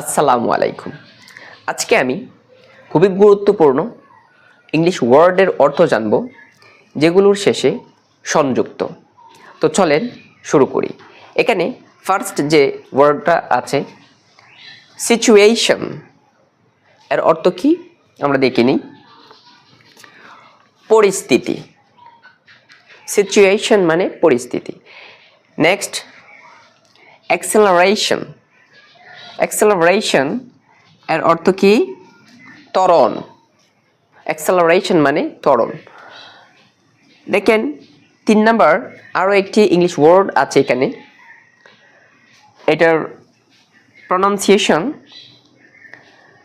আসসালামু আলাইকুম। আজকে আমি খুবই গুরুত্বপূর্ণ ইংলিশ ওয়ার্ডের অর্থ জানব, যেগুলোর শেষে সংযুক্ত। তো চলেন শুরু করি। এখানে ফার্স্ট যে ওয়ার্ডটা আছে সিচুয়েশন এর অর্থ কি? আমরা দেখে নিই। পরিস্থিতি। সিচুয়েশন মানে পরিস্থিতি। নেক্সট অ্যাক্সেলারেশন অ্যাক্সেলারেশন এর অর্থ কি? ত্বরণ। অ্যাক্সেলারেশন মানে ত্বরণ। দেখেন, তিন নাম্বার আরও একটি ইংলিশ ওয়ার্ড আছে এখানে। এটার প্রনাউন্সিয়েশন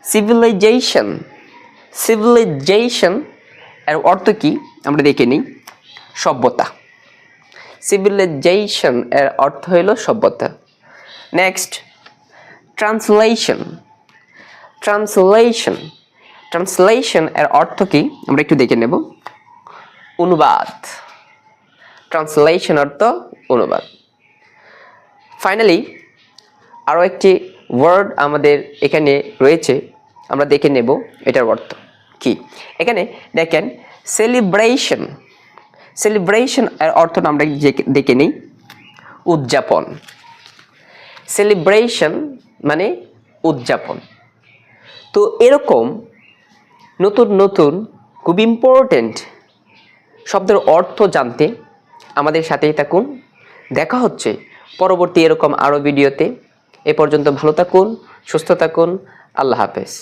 সিভিলাইজেশন সিভিলাইজেশন এর অর্থ কি? আমরা দেখে নিই। সভ্যতা। সিভিলাইজেশন এর অর্থ হইল সভ্যতা। নেক্সট ট্রান্সলেশন ট্রান্সলেশন ট্রান্সলেশন এর অর্থ কি? আমরা একটু দেখে নেব। অনুবাদ। ট্রান্সলেশন অর্থ অনুবাদ। ফাইনালি আরও একটি ওয়ার্ড আমাদের এখানে রয়েছে। আমরা দেখে নেব এটার অর্থ কি। এখানে দেখেন সেলিব্রেশন সেলিব্রেশন এর অর্থটা আমরা দেখে নিই। উদযাপন। সেলিব্রেশন মানে উদযাপন। তো এরকম নতুন নতুন খুব ইম্পর্টেন্ট শব্দের অর্থ জানতে আমাদের সাথেই থাকুন। দেখা হচ্ছে পরবর্তী এরকম আরও ভিডিওতে এ পর্যন্ত ভালো থাকুন, সুস্থ থাকুন, আল্লাহ হাফেজ।